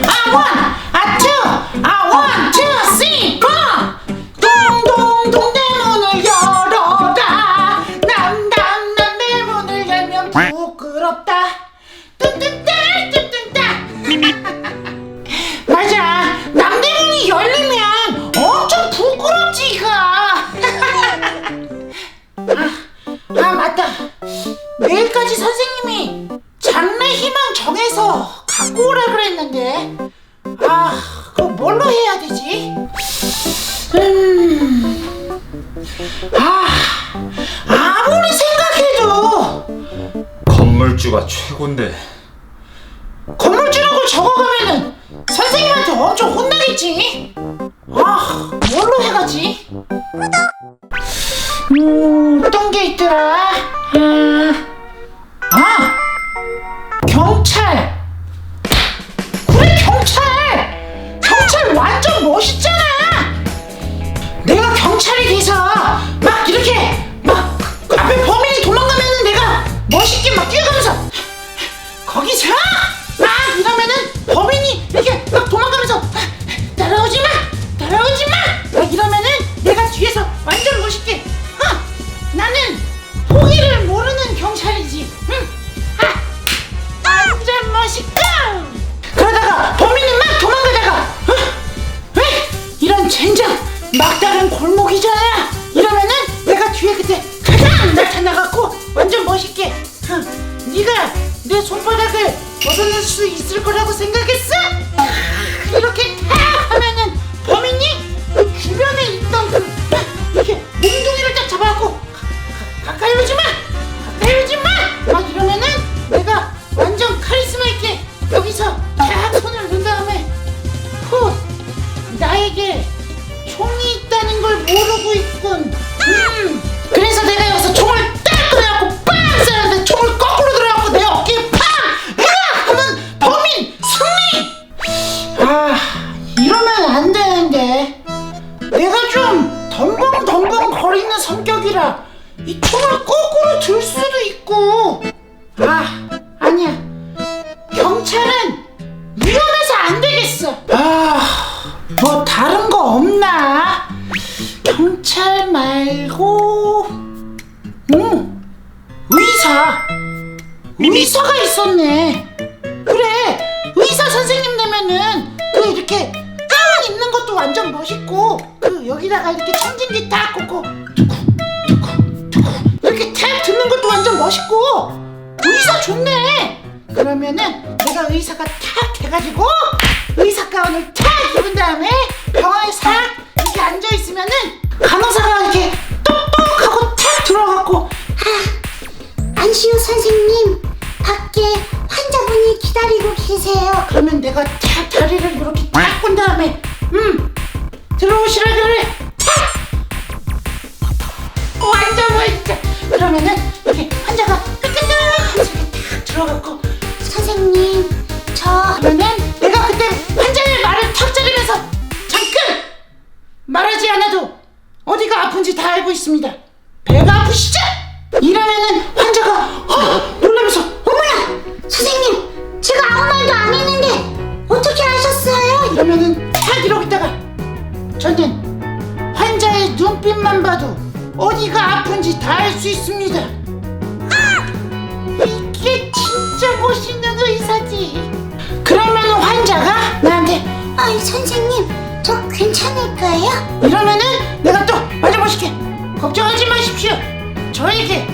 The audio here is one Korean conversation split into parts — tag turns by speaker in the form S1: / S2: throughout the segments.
S1: 아 원, 갖고 오라 그랬는데 아 그거 뭘로 해야 되지? 음, 아 아무리 생각해도
S2: 건물주가 최고인데
S1: 건물주라고 적어가면은 선생님한테 엄청 혼나겠지? 아, 뭘로 해가지? 음, 어떤 게 있더라? 아, 경찰이지. 응. 아, 완전 멋있고 그러다가 범인이 막 도망가다가 어? 왜? 이런 젠장 막다른 골목이잖아. 이러면은 내가 뒤에 그때 나타나갖고 완전 멋있게 어, 네가 내 손바닥을 벗어날 수 있을 거라고 생각했어? 아, 이렇게 탁 하면은 범인이 그 주변에 있던 그 아, 이렇게 이 총을 거꾸로 들 수도 있고 아 아니야 경찰은 위험해서 안 되겠어. 아, 뭐 다른 거 없나? 경찰 말고, 응, 의사. 의사가 있었네. 그래, 의사 선생님 되면은 그 이렇게 가운 입는 것도 완전 멋있고, 그 여기다가 이렇게 청진기 딱 꽂고 듣는 것도 완전 멋있고, 의사 좋네. 그러면은 내가 의사가 탁 해가지고 의사 가운을 탁 입은 다음에 병원에 싹 이렇게 앉아 있으면은 간호사가 이렇게 똑똑하고 탁 들어가고
S3: 안시우 선생님, 밖에 환자분이 기다리고 계세요.
S1: 그러면 내가 탁 다리를 이렇게 탁 본 다음에 음 들어오시라 그래 다알수 있습니다. 아! 이게 진짜 멋있는 의사지. 그러면 환자가 나한테
S3: 아이 선생님, 저 괜찮을까요?
S1: 이러면은 내가 또 멋있게 걱정하지 마십시오 저에게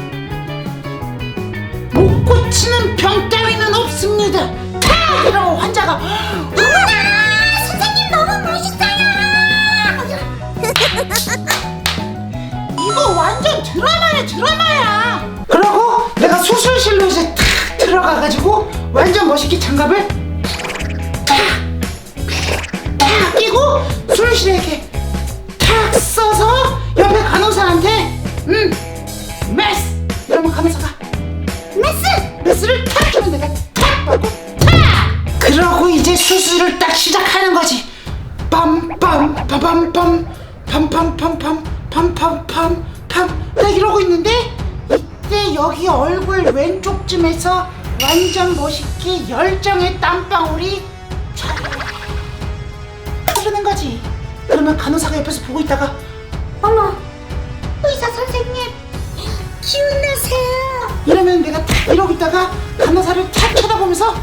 S1: 못 고치는 병 따위는 없습니다 탁 이러고 환자가
S3: 어머나, 선생님 너무 멋있어요.
S1: 이거 완전 드라마야 드라마야 그러고 내가 수술실로 이제 탁 들어가가지고 완전 멋있게 장갑을 탁탁 끼고 수술실에 이렇게 탁 써서 옆에 간호사한테 음 메스 이러면 간호사가
S3: 메스,
S1: 메스를 탁 주면 내가 탁 받고 탁 그러고 이제 수술을 딱 시작하는 거지 빰빰 빠밤빰 팜팜팜 팜 딱 이러고 있는데 이때 여기 얼굴 왼쪽쯤에서 완전 멋있게 열정의 땀방울이 흐르는 거지. 그러면 간호사가 옆에서 보고 있다가
S3: 어머, 의사 선생님, 기운 내세요.
S1: 이러면 내가 탁 이러고 있다가 간호사를 탁 쳐다보면서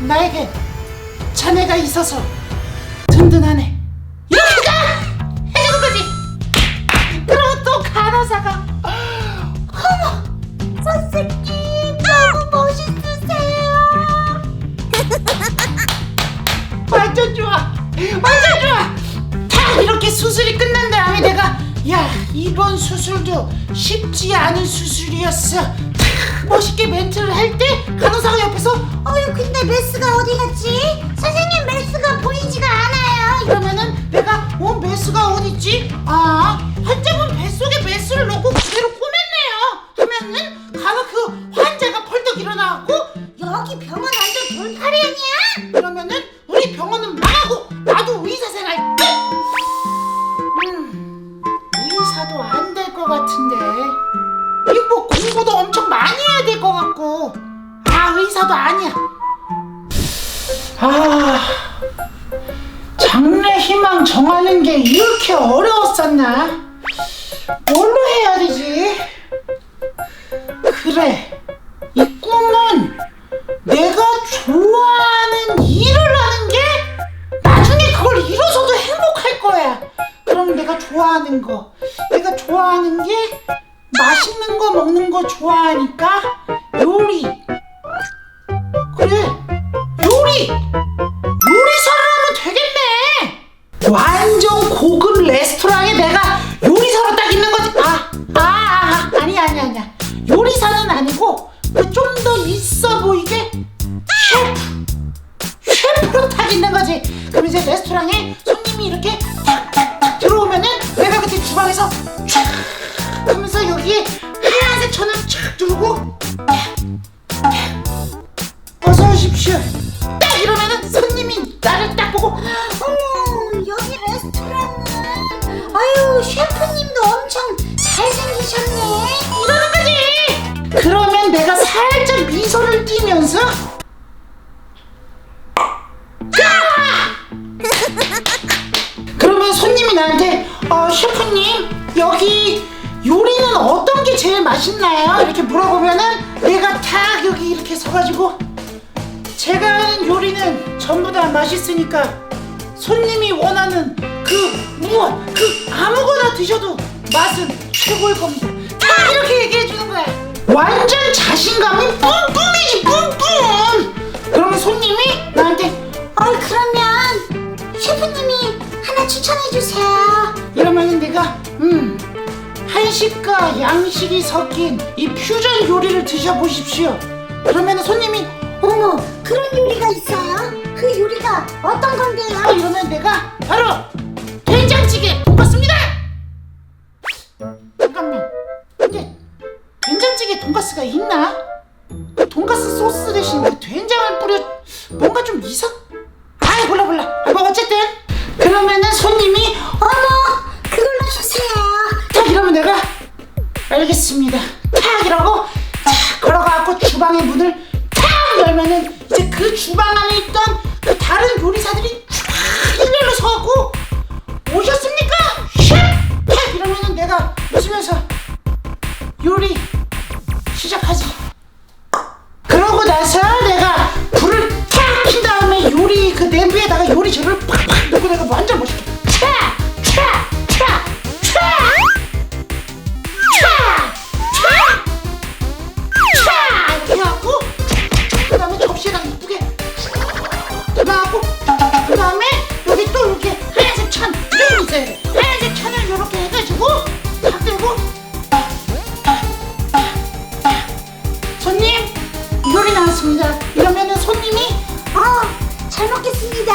S1: 나에게 자네가 있어서 든든하네. 이렇게 이렇게 수술이 끝난 다음에 내가 야 이번 수술도 쉽지 않은 수술이었어. 탁 멋있게 멘트를 할 때 간호사가 옆에서
S3: 어휴, 근데 메스가 어디 갔지? 선생님, 메스가 보이지가 않아요.
S1: 이러면은 내가 어 메스가 어딨지? 아 환자분 뱃속에 메스를 넣고 그대로 꼬맸네요 하면은 간호 그 환자가 펄떡 일어나고
S3: 여기 병원 완전 돌팔이 아니야?
S1: 그러면은 좋아하는 거, 내가 좋아하는 게 맛있는 거 먹는 거 좋아하니까 요리. 그래, 요리. 요리사를 하면 되겠네. 완전 고급 레스토랑에 내가 요리사로 딱 있는 거지. 아, 아, 아, 아 아니야, 아니야, 아니야. 요리사는 아니고 좀 더 있어 보이게 셰프, 셰프로 딱 있는 거지. 그럼 이제 레스토랑에 손 미소를 띠면서 그러면 손님이 나한테 어 셰프님 여기 요리는 어떤 게 제일 맛있나요? 이렇게 물어보면은 내가 탁 여기 이렇게 서가지고 제가 하는 요리는 전부 다 맛있으니까 손님이 원하는 그 무엇 그 아무거나 드셔도 맛은 최고일 겁니다. 다 이렇게 얘기해 주는 거야. 완전 자신감이 뿜뿜이지 뿜뿜. 그러면 손님이 나한테
S3: 어, 그러면 셰프님이 하나 추천해주세요.
S1: 이러면은 내가 음 한식과 양식이 섞인 이 퓨전 요리를 드셔보십시오. 그러면은 손님이
S3: 어머, 그런 요리가 있어요? 그 요리가 어떤 건데요?
S1: 아 이러면 내가 바로 돈가스가 있나? 그 돈가스 소스 대신 그 된장을 뿌려 뭔가 좀 이상. 담아갖고 그 다음에 여기 또 이렇게 하얀색 천돼 하얀색 천을 이렇게 해가지고 탁 들고. 손님 요리 나왔습니다. 이러면은 손님이
S3: 어, 잘 먹겠습니다.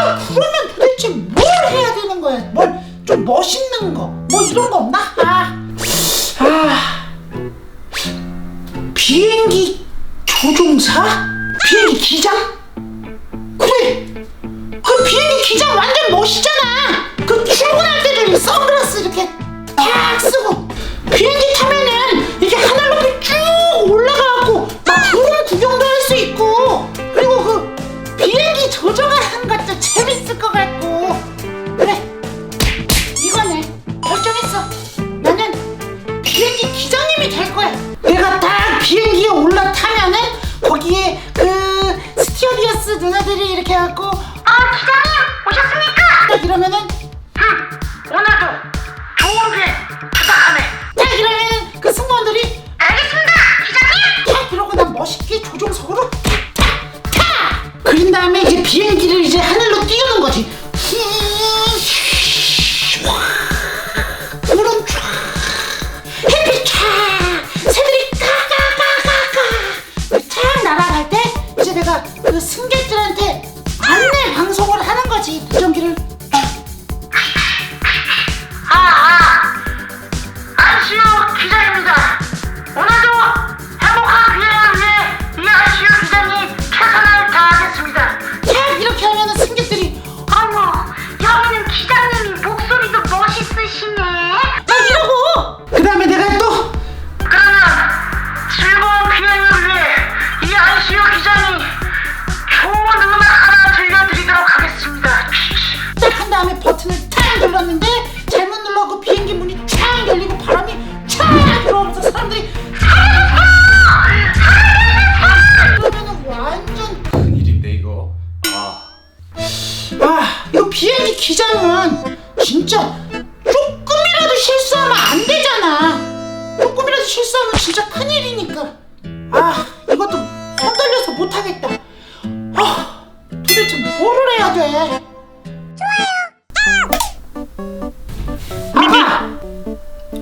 S3: 아
S1: 그러면 도대체 뭘 해야 되는 거야? 뭐, 뭘좀 멋있는 거, 뭐 이런 거 없나? 아, 아 비행기 조종사? 비행기 기장? 그래, 그 비행기 기장 완전 멋있잖아. 조종석으로 탁탁탁 그린 다음에 이제 비행기를 이제 하늘로 띄우는 거지. 구름 쫙 햇빛 쫙 새들이 까까까까까! 쫙 날아갈 때 이제 내가 그 승객들한테 안내 방송을 하는 거지. 무전기를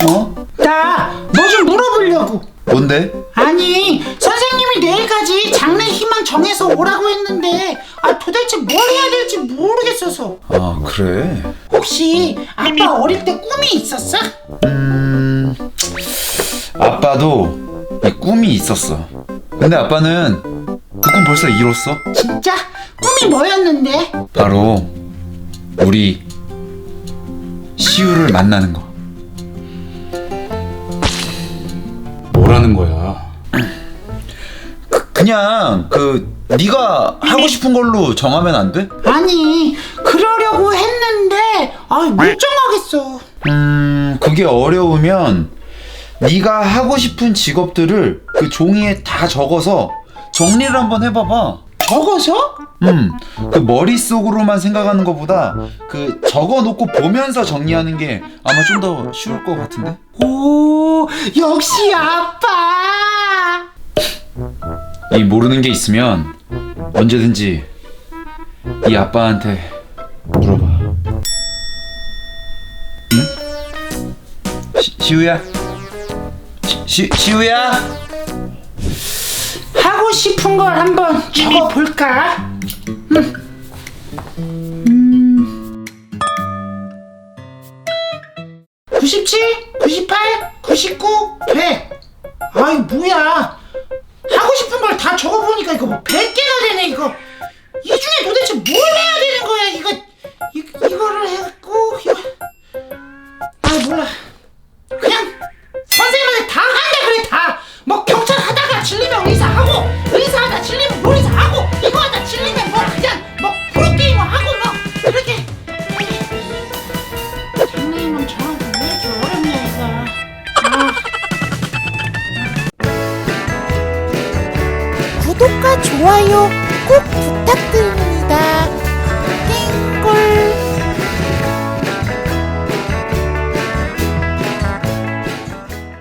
S3: 어?
S4: 나
S1: 뭐 좀 물어보려고
S5: 뭔데?
S1: 아니 선생님이 내일까지 장래 희망 정해서 오라고 했는데 아 도대체 뭘 해야 될지 모르겠어서
S5: 아 그래?
S1: 혹시 아빠 어릴 때 꿈이 있었어?
S5: 음 아빠도 이 꿈이 있었어 근데 아빠는 그 꿈 벌써 이뤘어
S1: 진짜? 꿈이 뭐였는데?
S5: 바로 우리 시우를 만나는 거
S2: 뭐라는 거야?
S5: 그냥 그 네가 하고 싶은 걸로 정하면 안 돼?
S1: 아니 그러려고 했는데 아 멀쩡하겠어
S5: 음 그게 어려우면 네가 하고 싶은 직업들을 그 종이에 다 적어서 정리를 한번 해봐봐
S1: 적어서?
S5: 음, 그 머릿속으로만 생각하는 것보다 그 적어 놓고 보면서 정리하는 게 아마 좀 더 쉬울 것 같은데?
S1: 오 역시 아빠
S5: 이 모르는 게 있으면 언제든지 이 아빠한테 물어봐. 응? 시, 시우야? 시, 시, 시우야?
S1: 하고 싶은 걸 한번 적어볼까? 음. 음.